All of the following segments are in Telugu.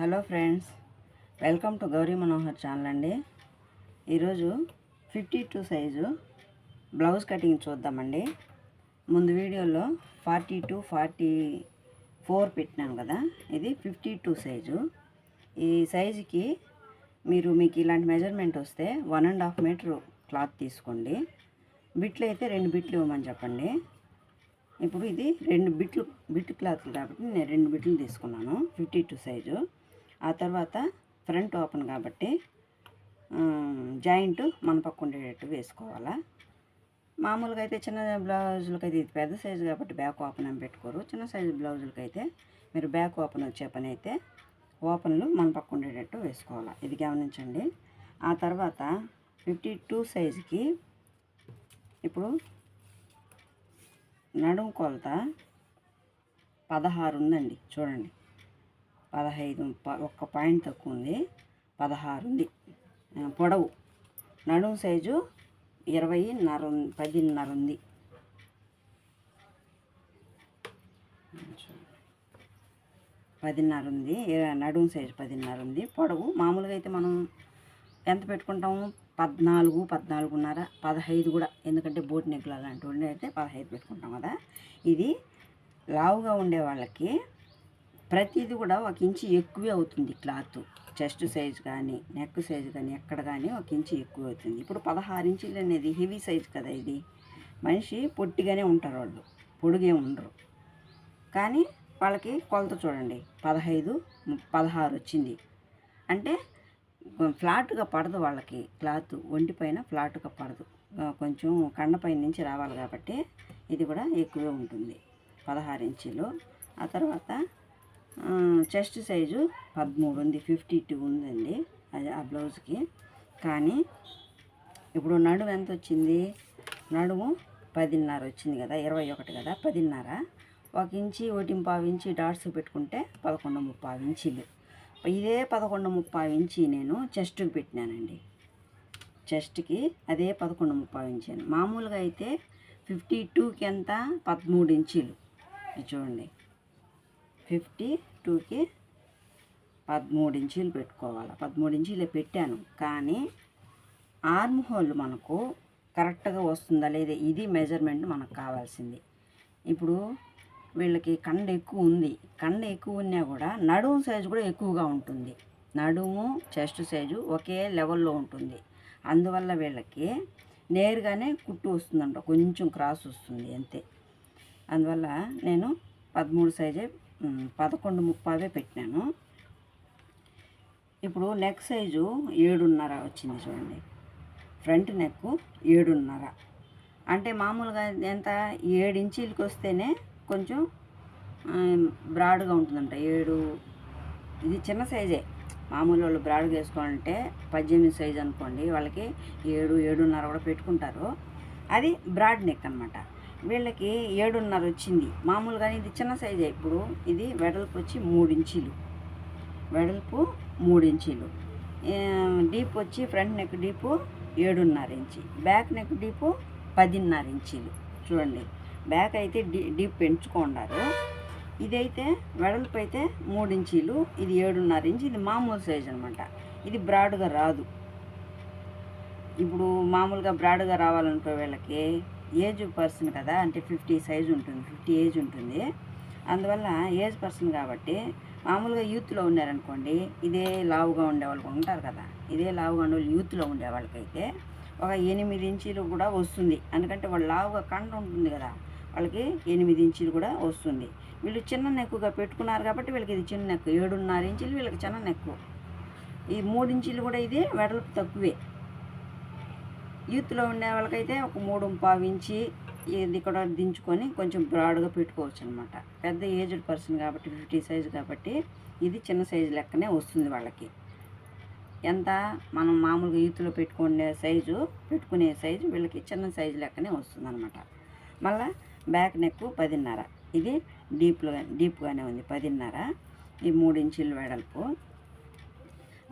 Hello friends welcome to Gauri Manohar channel అండి. ఈరోజు fifty two size blouse cutting చూద్దామండి. ముందు వీడియోలో ఫార్టీ టూ ఫార్టీ ఫోర్ పెట్టినాను కదా ఇది ఫిఫ్టీ టూ సైజు. ఈ సైజుకి మీరు మీకు ఇలాంటి మెజర్మెంట్ వస్తే one and half meter cloth తీసుకోండి. బిట్లు అయితే రెండు బిట్లు ఇవ్వమని చెప్పండి. ఇప్పుడు ఇది రెండు బిట్లు బిట్ క్లాత్ కాబట్టి నేను రెండు బిట్లు తీసుకున్నాను ఫిఫ్టీ టూ సైజు. ఆ తర్వాత ఫ్రంట్ ఓపెన్ కాబట్టి జాయింట్ మన పక్క ఉండేటట్టు వేసుకోవాలా. మామూలుగా అయితే చిన్న బ్లౌజులకి అయితే ఇది పెద్ద సైజు కాబట్టి బ్యాక్ ఓపెన్ అని పెట్టుకోరు. చిన్న సైజు బ్లౌజులకి అయితే మీరు బ్యాక్ ఓపెన్ వచ్చే పని అయితే ఓపెన్లు మన పక్క ఉండేటట్టు వేసుకోవాలి. ఇది గమనించండి. ఆ తర్వాత ఫిఫ్టీ టూ సైజుకి ఇప్పుడు నడుము కొలత పదహారు ఉందండి. చూడండి. పదహైదు ప- ఒక్క పాయింట్ తక్కువ ఉంది. పదహారు ఉంది పొడవు. నడుము సైజు ఇరవై నర పదిన్నర ఉంది. పదిన్నర ఉంది. నడుము సైజు పదిన్నర ఉంది. పొడవు. మామూలుగా అయితే మనం ఎంత పెట్టుకుంటాము? పద్నాలుగు పద్నాలుగున్నర పదహైదు కూడా. ఎందుకంటే బోట్ నెక్లు అలాంటి అయితే పదహైదు పెట్టుకుంటాం కదా. ఇది లావుగా ఉండే వాళ్ళకి ప్రతిది కూడా ఒక ఇంచు ఎక్కువే అవుతుంది క్లాత్. చెస్ట్ సైజ్ కానీ నెక్ సైజ్ కానీ ఎక్కడ కానీ ఒక ఇంచు ఎక్కువ అవుతుంది. ఇప్పుడు పదహారు ఇంచులు అనేది హెవీ సైజ్ కదా ఇది. మనిషి పొట్టిగానే ఉంటారు వాళ్ళు. పొడుగే ఉండరు. కానీ వాళ్ళకి కొలత చూడండి. పదహైదు పదహారు వచ్చింది. అంటే ఫ్లాట్గా పడదు వాళ్ళకి క్లాత్. ఒంటి పైన ఫ్లాట్గా పడదు. కొంచెం కండపై నుంచి రావాలి కాబట్టి ఇది కూడా ఎక్కువే ఉంటుంది. పదహారు ఇంచీలు. ఆ తర్వాత చెస్ట్ సైజు పదమూడు ఉంది ఫిఫ్టీ టూ ఉందండి అది ఆ బ్లౌజ్కి. కానీ ఇప్పుడు నడుము ఎంత వచ్చింది? నడుము పదిన్నర వచ్చింది కదా ఇరవై ఒకటి కదా పదిన్నర. ఒక ఇంచి ఒకటి పావు ఇంచి డాట్స్ పెట్టుకుంటే పదకొండు ముప్పావు ఇంచీలు. ఇదే పదకొండు ముప్పావు ఇంచి నేను చెస్ట్కి పెట్టినానండి. చెస్ట్కి అదే పదకొండు ముప్పావు ఇంచాను మామూలుగా అయితే ఫిఫ్టీ టూకి ఎంత? పదమూడు ఇంచీలు. చూడండి. ఫిఫ్టీ టూకి పదమూడు ఇంచీలు పెట్టుకోవాలి. పదమూడు ఇంచీలే పెట్టాను. కానీ ఆర్మ్ హోల్ మనకు కరెక్ట్గా వస్తుందా లేదా ఇది మెజర్మెంట్ మనకు కావాల్సింది. ఇప్పుడు వీళ్ళకి కండ ఎక్కువ ఉంది. కండ ఎక్కువ ఉన్నా కూడా నడుము సైజు కూడా ఎక్కువగా ఉంటుంది. నడుము చెస్ట్ సైజు ఒకే లెవెల్లో ఉంటుంది. అందువల్ల వీళ్ళకి నేరుగానే కుట్టు వస్తుందంట. కొంచెం క్రాస్ వస్తుంది అంతే. అందువల్ల నేను పదమూడు సైజే పదకొండు ముప్పావే పెట్టినాను ఇప్పుడు నెక్ సైజు ఏడున్నర వచ్చింది చూడండి. ఫ్రంట్ నెక్ ఏడున్నర. అంటే మామూలుగా ఎంత? ఏడు ఇంచీలకి వస్తేనే కొంచెం బ్రాడ్గా ఉంటుందంట. ఏడు ఇది చిన్న సైజే మామూలు వాళ్ళు బ్రాడ్గా వేసుకోవాలంటే పద్దెనిమిది సైజ్ అనుకోండి. వాళ్ళకి ఏడు ఏడున్నర కూడా పెట్టుకుంటారు. అది బ్రాడ్ నెక్ అనమాట వీళ్ళకి ఏడున్నర వచ్చింది. మామూలుగా ఇది చిన్న సైజే. ఇప్పుడు ఇది వెడల్పు వచ్చి మూడు ఇంచీలు. వెడల్పు మూడు ఇంచీలు. డీప్ వచ్చి ఫ్రంట్ నెక్ డీపు ఏడున్నర ఇంచి. బ్యాక్ నెక్ డీపు పదిన్నర ఇంచీలు. చూడండి. బ్యాక్ అయితే డీ డీప్ పెంచుకున్నారు ఇదైతే వెడల్పు అయితే మూడు ఇంచీలు. ఇది ఏడున్నర ఇంచి. ఇది మామూలు సైజ్ అనమాట ఇది బ్రాడ్గా రాదు. ఇప్పుడు మామూలుగా బ్రాడ్గా రావాలనుకో వీళ్ళకి ఏజ్ పర్సన్ కదా అంటే ఫిఫ్టీ సైజ్ ఉంటుంది ఫిఫ్టీ ఏజ్ ఉంటుంది. అందువల్ల ఏజ్ పర్సన్ కాబట్టి మామూలుగా యూత్లో ఉన్నారనుకోండి ఇదే లావుగా ఉండే వాళ్ళు ఉంటారు కదా. ఇదే లావుగా ఉండే యూత్లో ఉండేవాళ్ళకైతే ఒక ఎనిమిది ఇంచీలు కూడా వస్తుంది. ఎందుకంటే వాళ్ళు లావుగా కండ ఉంటుంది కదా వాళ్ళకి ఎనిమిది ఇంచీలు కూడా వస్తుంది. వీళ్ళు చిన్న నెక్కుగా పెట్టుకున్నారు కాబట్టి వీళ్ళకి ఇది చిన్న నెక్కు. ఏడున్నర ఇంచులు వీళ్ళకి చిన్న నెక్కు. ఈ మూడు ఇంచీలు కూడా ఇది వెడల్పు తక్కువే. యూత్లో ఉండే వాళ్ళకైతే ఒక మూడు పావు ఇంచి ఇది కూడా దించుకొని కొంచెం బ్రాడ్గా పెట్టుకోవచ్చు అనమాట పెద్ద ఏజ్డ్ పర్సన్ కాబట్టి ఫిఫ్టీ సైజ్ కాబట్టి ఇది చిన్న సైజు లెక్కనే వస్తుంది వాళ్ళకి. ఎంత? మనం మామూలుగా యూత్లో పెట్టుకునే సైజు పెట్టుకునే సైజు వీళ్ళకి చిన్న సైజు లెక్కనే వస్తుంది అనమాట మళ్ళా బ్యాక్ నెక్ పదిన్నర. ఇది డీప్లో డీప్గానే ఉంది పదిన్నర. ఈ మూడు ఇంచులు వెడల్పు.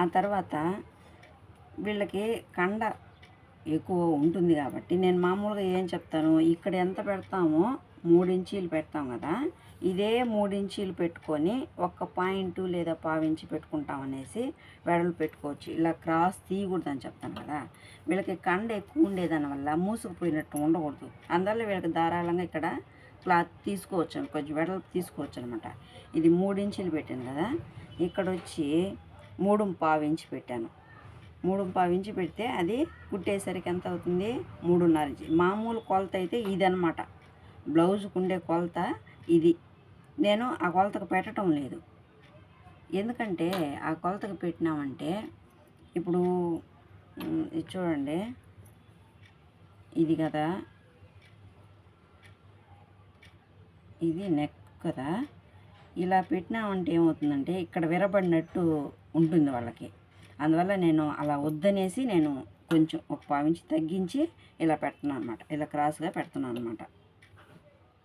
ఆ తర్వాత వీళ్ళకి కండ ఎక్కువ ఉంటుంది కాబట్టి నేను మామూలుగా ఏం చెప్తాను ఇక్కడ ఎంత పెడతామో మూడించీలు పెడతాం కదా ఇదే మూడించీలు పెట్టుకొని ఒక్క పాయింట్ లేదా పావించి పెట్టుకుంటాం అనేసి వెడలు పెట్టుకోవచ్చు. ఇలా క్రాస్ తీయకూడదని చెప్తాను కదా వీళ్ళకి కండ ఎక్కువ ఉండేదాని వల్ల మూసుకుపోయినట్టు ఉండకూడదు. అందువల్ల వీళ్ళకి ధారాళంగా ఇక్కడ క్లాత్ తీసుకోవచ్చు కొంచెం వెడల్పు తీసుకోవచ్చు అనమాట ఇది మూడించీలు పెట్టాను కదా ఇక్కడ వచ్చి మూడు పావించి పెట్టాను. మూడు పావించి పెడితే అది కుట్టేసరికి ఎంత అవుతుంది? మూడున్నర ఇంచి. మామూలు కొలత అయితే ఇదనమాట బ్లౌజ్కి ఉండే కొలత ఇది. నేను ఆ కొలతకు పెట్టడం లేదు. ఎందుకంటే ఆ కొలతకు పెట్టినామంటే ఇప్పుడు ఇది చూడండి. ఇది కదా. ఇది నెక్ కదా. ఇలా పెట్టినామంటే ఏమవుతుందంటే ఇక్కడ విరబడినట్టు ఉంటుంది వాళ్ళకి. అందువల్ల నేను అలా వద్దనేసి నేను కొంచెం ఒక పావించి తగ్గించి ఇలా పెడుతున్నాను అనమాట ఇలా క్రాస్గా పెడుతున్నాను అనమాట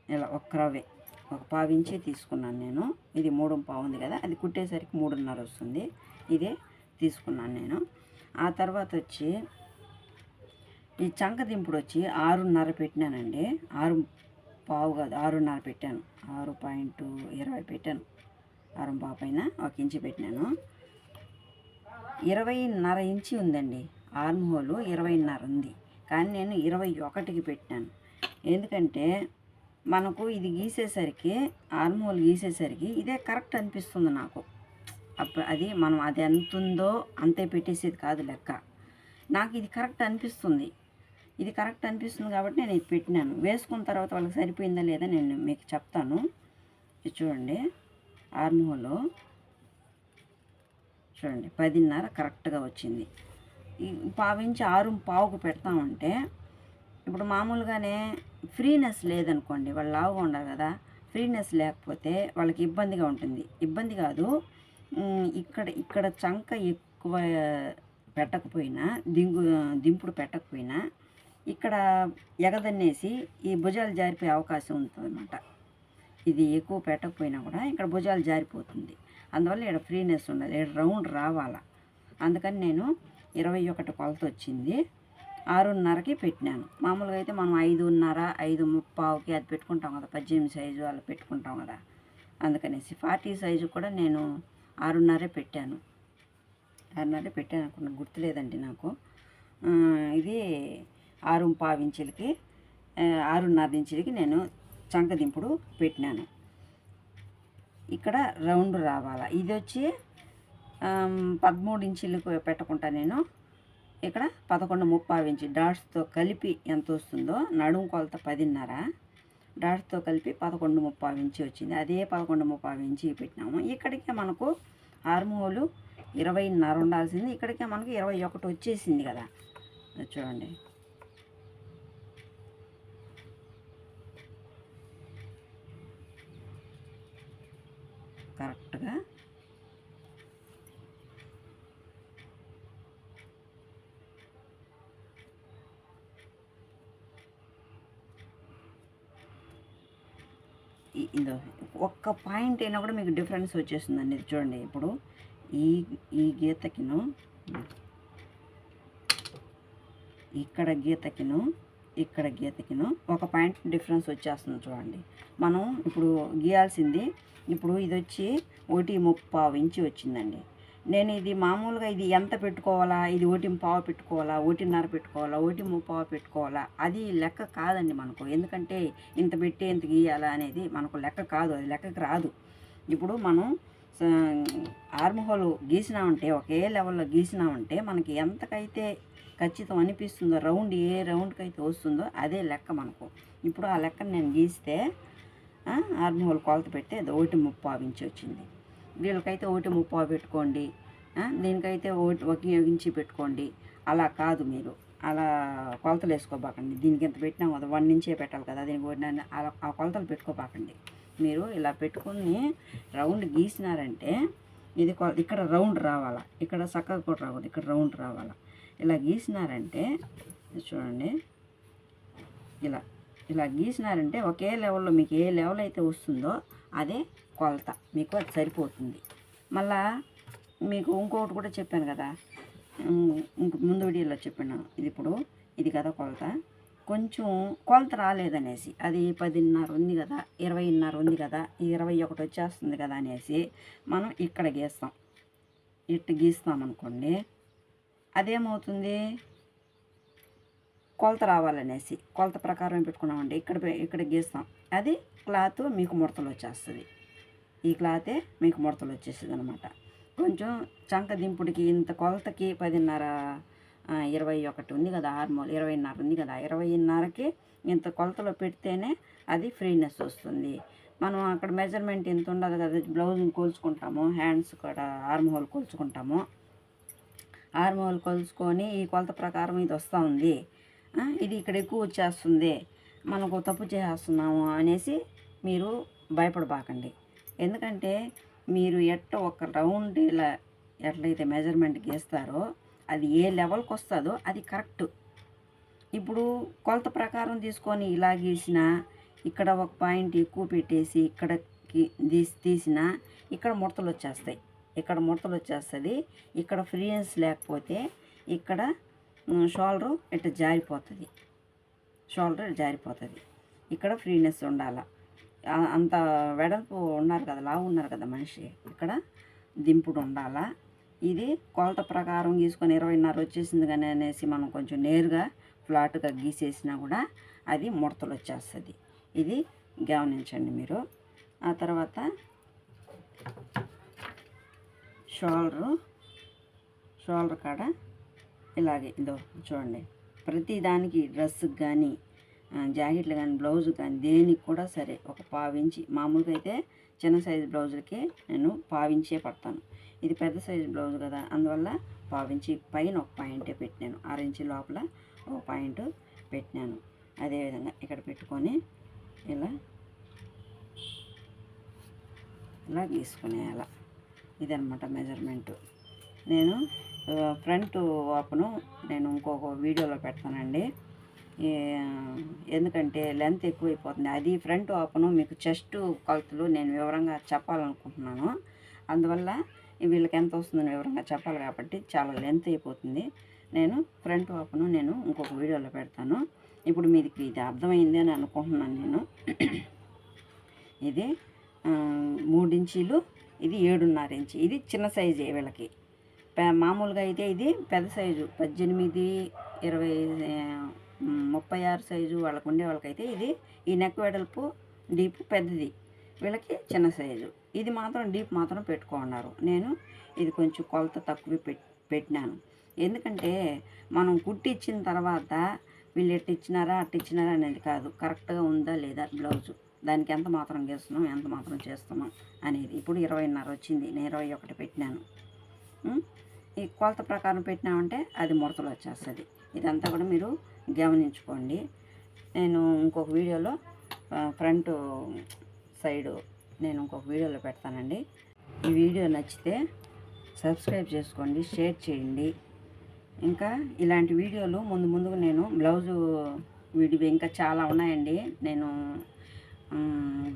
ఇలా ఒక రవ్వే. ఒక పావించి తీసుకున్నాను నేను. ఇది మూడు పావు ఉంది కదా అది కుట్టేసరికి మూడున్నర వస్తుంది. ఇదే తీసుకున్నాను నేను. ఆ తర్వాత వచ్చి ఈ చంక దింపుడు వచ్చి ఆరున్నర పెట్టినానండి. ఆరు పావు కాదు ఆరున్నర పెట్టాను. ఆరు పాయింట్ ఇరవై పెట్టాను. ఆరు పావు పైన ఒక ఇంచు పెట్టినాను. ఇరవైన్నర ఇంచి ఉందండి. ఆర్మ్ హోలు ఇరవైన్నర ఉంది. కానీ నేను ఇరవై ఒకటికి పెట్టాను. ఎందుకంటే మనకు ఇది గీసేసరికి ఆర్మ్ హోల్ గీసేసరికి ఇదే కరెక్ట్ అనిపిస్తుంది నాకు. అప్పుడు అది మనం అది ఎంత ఉందో అంతే పెట్టేసేది కాదు లెక్క. నాకు ఇది కరెక్ట్ అనిపిస్తుంది. ఇది కరెక్ట్ అనిపిస్తుంది కాబట్టి నేను ఇది పెట్టినాను. వేసుకున్న తర్వాత వాళ్ళకి సరిపోయిందా లేదా నేను మీకు చెప్తాను. చూడండి. ఆర్మ్ హోలు చూడండి పదిన్నర కరెక్ట్గా వచ్చింది. పావించి ఆరు పావుకు పెడతామంటే ఇప్పుడు మామూలుగానే ఫ్రీనెస్ లేదనుకోండి వాళ్ళు లావుగా ఉండరు కదా ఫ్రీనెస్ లేకపోతే వాళ్ళకి ఇబ్బందిగా ఉంటుంది. ఇబ్బంది కాదు ఇక్కడ ఇక్కడ చంక ఎక్కువ పెట్టకపోయినా దింగు దింపుడు పెట్టకపోయినా ఇక్కడ ఎగదన్నేసి ఈ భుజాలు జారిపోయే అవకాశం ఉంటుందన్నమాట. ఇది ఎక్కువ పెట్టకపోయినా కూడా ఇక్కడ భుజాలు జారిపోతుంది. అందువల్ల ఇక్కడ ఫ్రీనెస్ ఉండాలి ఇక్కడ రౌండ్ రావాలా. అందుకని నేను ఇరవై ఒకటి కొలత వచ్చింది. ఆరున్నరకి పెట్టినాను. మామూలుగా అయితే మనం ఐదున్నర ఐదు ముప్పావుకి అది పెట్టుకుంటాం కదా. పద్దెనిమిది సైజు అలా పెట్టుకుంటాం కదా. అందుకనేసి ఫార్టీ సైజు కూడా నేను ఆరున్నరే పెట్టాను. ఆరున్నరే పెట్టాను అనుకున్నా. గుర్తులేదండి నాకు. ఇది ఆరు పావు ఇంచులకి ఆరున్నర ఇంచులకి నేను చంకదింపుడు పెట్టినాను. ఇక్కడ రౌండ్ రావాలా. ఇది వచ్చి పదమూడు ఇంచులకు పెట్టుకుంటా నేను. ఇక్కడ పదకొండు ముప్పై ఇంచు డాట్స్తో కలిపి ఎంత వస్తుందో నడుము కొలత పదిన్నర. డాట్స్తో కలిపి పదకొండు ముప్పై ఇంచు వచ్చింది. అదే పదకొండు ముప్పై ఇంచు పెట్టినాము. ఇక్కడికే మనకు ఆర్మోలు ఇరవైన్నర ఉండాల్సింది. ఇక్కడికే మనకు ఇరవై ఒకటి వచ్చేసింది కదా. చూడండి. కదా? ఇందో ఇదో ఒక్క పాయింట్ అయినా కూడా మీకు డిఫరెన్స్ వచ్చేస్తుందండి. అండి చూడండి ఇప్పుడు. ఈ ఈ గీతకిను ఇక్కడ గీతకిను ఇక్కడ గీతకిను. ఒక పాయింట్ డిఫరెన్స్ వచ్చేస్తుంది చూడండి. మనం ఇప్పుడు గీయాల్సింది ఇప్పుడు ఇది వచ్చి ఒకటి ముప్పావు ఇంచి వచ్చిందండి. నేను ఇది మామూలుగా ఇది ఎంత పెట్టుకోవాలా? ఇది ఒకటి పావు పెట్టుకోవాలా? ఒకటిన్నర పెట్టుకోవాలా? ఒకటి ముప్పావు పెట్టుకోవాలా? అది లెక్క కాదండి మనకు. ఎందుకంటే ఇంత పెట్టి ఇంత గీయాలా అనేది మనకు లెక్క కాదు. అది లెక్కకు రాదు. ఇప్పుడు మనం ఆర్మ్ గీసినామంటే ఒకే లెవెల్లో గీసినామంటే మనకి ఎంతకైతే ఖచ్చితం అనిపిస్తుందో రౌండ్ ఏ రౌండ్కి అయితే వస్తుందో అదే లెక్క మనకు. ఇప్పుడు ఆ లెక్కను నేను గీస్తే ఆర్మీ హోల్ కొలత పెడితే అది ఒకటి ముప్పావు ఇంచి వచ్చింది. వీళ్ళకైతే ఒకటి ముప్పావు పెట్టుకోండి. దీనికైతే ఒకటి ఒక ఇంచి పెట్టుకోండి. అలా కాదు మీరు. అలా కొలతలు వేసుకోబాకండి. దీనికి ఎంత పెట్టినా కదా వన్ ఇంచే పెట్టాలి కదా దీనికి ఒకటి అలా ఆ కొలతలు పెట్టుకోబాకండి. మీరు ఇలా పెట్టుకుని రౌండ్ గీసినారంటే ఇది కొ- ఇక్కడ రౌండ్ రావాలా? ఇక్కడ చక్కగా కూడా రాకూడదు. ఇక్కడ రౌండ్ రావాలా? ఇలా గీసినారంటే చూడండి. ఇలా ఇలా గీసినారంటే ఒకే లెవెల్లో మీకు ఏ లెవెల్ అయితే వస్తుందో అదే కొలత. మీకు అది సరిపోతుంది. మళ్ళా మీకు ఇంకొకటి కూడా చెప్పాను కదా. ఇంక ముందు వీడియోలో చెప్పాను. ఇది ఇప్పుడు ఇది కదా కొలత. కొంచెం కొలత రాలేదనేసి అది పదిన్నర ఉంది కదా ఇరవైన్నర ఉంది కదా ఇరవై ఒకటి వచ్చేస్తుంది కదా అనేసి మనం ఇక్కడ గీస్తాం. ఇట్టు గీస్తాం అనుకోండి అదేమవుతుంది? కొలత రావాలనేసి కొలత ప్రకారం పెట్టుకున్నామండి ఇక్కడ ఇక్కడ గీస్తాం. అది క్లాత్ మీకు ముడతలు వచ్చేస్తుంది. ఈ క్లాతే మీకు ముడతలు వచ్చేస్తుంది అనమాట కొంచెం చంక దింపుడికి ఇంత కొలతకి పదిన్నర ఇరవై ఒకటి ఉంది కదా హార్మోల్ ఇరవైన్నర ఉంది కదా ఇరవైన్నరకి ఇంత కొలతలో పెడితేనే అది ఫ్రీనెస్ వస్తుంది. మనం అక్కడ మెజర్మెంట్ ఇంత ఉండదు కదా బ్లౌజ్ కోల్చుకుంటాము హ్యాండ్స్ కూడా ఆర్మ్ హోల్ ఆర్మ్ హోల్ కొలుచుకొని ఈ కొలత ప్రకారం ఇది వస్తూ ఉంది. ఇది ఇక్కడ ఎక్కువ వచ్చేస్తుంది. మనకు తప్పు చేస్తున్నాము అనేసి మీరు భయపడబాకండి. ఎందుకంటే మీరు ఎట్ట ఒక రౌండ్ ఇలా ఎట్లయితే మెజర్మెంట్ గీస్తారో అది ఏ లెవెల్కి వస్తుందో అది కరెక్ట్ ఇప్పుడు కొలత ప్రకారం తీసుకొని ఇలా గీసిన ఇక్కడ ఒక పాయింట్ ఎక్కువ పెట్టేసి ఇక్కడకి తీసి తీసిన ఇక్కడ ముడతలు వచ్చేస్తాయి. ఇక్కడ ముడతలు వచ్చేస్తుంది. ఇక్కడ ఫ్రీనెస్ లేకపోతే ఇక్కడ షోల్డర్ ఇట్లా జారిపోతుంది. షోల్డర్ జారిపోతుంది. ఇక్కడ ఫ్రీనెస్ ఉండాల. అంత వెడల్పు ఉన్నారు కదా లావు ఉన్నారు కదా మనిషి ఇక్కడ దింపుడు ఉండాలా. ఇది కొలత ప్రకారం గీసుకొని ఇరవైన్నర వచ్చేసింది కానీ అనేసి మనం కొంచెం నేరుగా ఫ్లాట్గా గీసేసినా కూడా అది ముడతలు వచ్చేస్తుంది. ఇది గమనించండి మీరు. ఆ తర్వాత షోల్డరు షోల్డర్ కాడ ఇలాగే ఇదో చూడండి. ప్రతి దానికి డ్రెస్కి కానీ జాకెట్లు కానీ బ్లౌజ్ కానీ దేనికి కూడా సరే ఒక పావించి మామూలుగా అయితే చిన్న సైజు బ్లౌజులకి నేను పావించే పడతాను. ఇది పెద్ద సైజు బ్లౌజ్ కదా అందువల్ల పావించి పైన ఒక పాయింటే పెట్టినాను. ఆరెంజ్ లోపల ఒక పాయింట్ పెట్టినాను. అదేవిధంగా ఇక్కడ పెట్టుకొని ఇలా ఇలా గీసుకునేయాల. ఇదనమాట మెజర్మెంటు నేను ఫ్రంట్ ఓపెను నేను ఇంకొక వీడియోలో పెడతానండి. ఎందుకంటే లెంత్ ఎక్కువైపోతుంది. అది ఫ్రంట్ ఓపెను మీకు చెస్ట్ కొలతలు నేను వివరంగా చెప్పాలనుకుంటున్నాను. అందువల్ల వీళ్ళకి ఎంత వస్తుందని వివరంగా చెప్పాలి కాబట్టి చాలా లెంత్ అయిపోతుంది. నేను ఫ్రంట్ ఓపెను నేను ఇంకొక వీడియోలో పెడతాను. ఇప్పుడు మీది ఇది అర్థమైంది అని అనుకుంటున్నాను నేను. ఇది మూడించీలు మూడు ఇంచీలు ఇది ఏడున్నర ఇంచి. ఇది చిన్న సైజే వీళ్ళకి. మామూలుగా అయితే ఇది పెద్ద సైజు. పద్దెనిమిది ఇరవై ముప్పై ఆరు సైజు వాళ్ళకు ఉండే వాళ్ళకైతే ఇది. ఈ నెక్ వెడల్పు డీప్ పెద్దది. వీళ్ళకి చిన్న సైజు. ఇది మాత్రం డీప్ మాత్రం పెట్టుకున్నారు నేను ఇది కొంచెం కొలత తక్కువ పెట్టినాను. ఎందుకంటే మనం కుట్టి ఇచ్చిన తర్వాత వీళ్ళు ఎట్టిచ్చినారా ఇచ్చినారా అట్ట ఇచ్చినారా అనేది కాదు. కరెక్ట్గా ఉందా లేదా బ్లౌజు. దానికి ఎంత మాత్రం గీస్తున్నాం ఎంత మాత్రం చేస్తున్నాం అనేది. ఇప్పుడు ఇరవైన్నర వచ్చింది నేను ఇరవై ఒకటి పెట్టినాను. ఈ కొలత ప్రకారం పెట్టినామంటే అది ముడతలు వచ్చేస్తుంది. ఇదంతా కూడా మీరు గమనించుకోండి. నేను ఇంకొక వీడియోలో ఫ్రంట్ సైడు నేను ఇంకొక వీడియోలో పెడతానండి. ఈ వీడియో నచ్చితే సబ్స్క్రైబ్ చేసుకోండి షేర్ చేయండి. ఇంకా ఇలాంటి వీడియోలు ముందు ముందుకు నేను బ్లౌజు వీడియో ఇంకా చాలా ఉన్నాయండి. నేను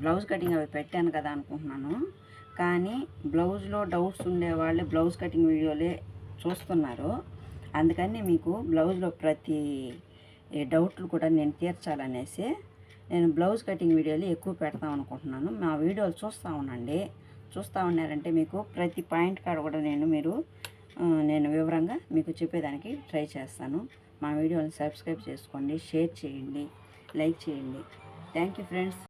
బ్లౌజ్ కటింగ్ అవి పెట్టాను కదా అనుకుంటున్నాను. కానీ బ్లౌజ్లో డౌట్స్ ఉండేవాళ్ళు బ్లౌజ్ కటింగ్ వీడియోలే చూస్తున్నారు. అందుకని మీకు బ్లౌజ్లో ప్రతి డౌట్లు కూడా నేను తీర్చాలనేసి నేను బ్లౌజ్ కటింగ్ వీడియోలు ఎక్కువ పెడతాం అనుకుంటున్నాను. మా వీడియోలు చూస్తూ ఉండండి. చూస్తూ ఉన్నారంటే మీకు ప్రతి పాయింట్ కాడ కూడా నేను మీరు నేను వివరంగా మీకు చెప్పేదానికి ట్రై చేస్తాను. మా వీడియోని సబ్స్క్రైబ్ చేసుకోండి షేర్ చేయండి లైక్ చేయండి. Thank you friends.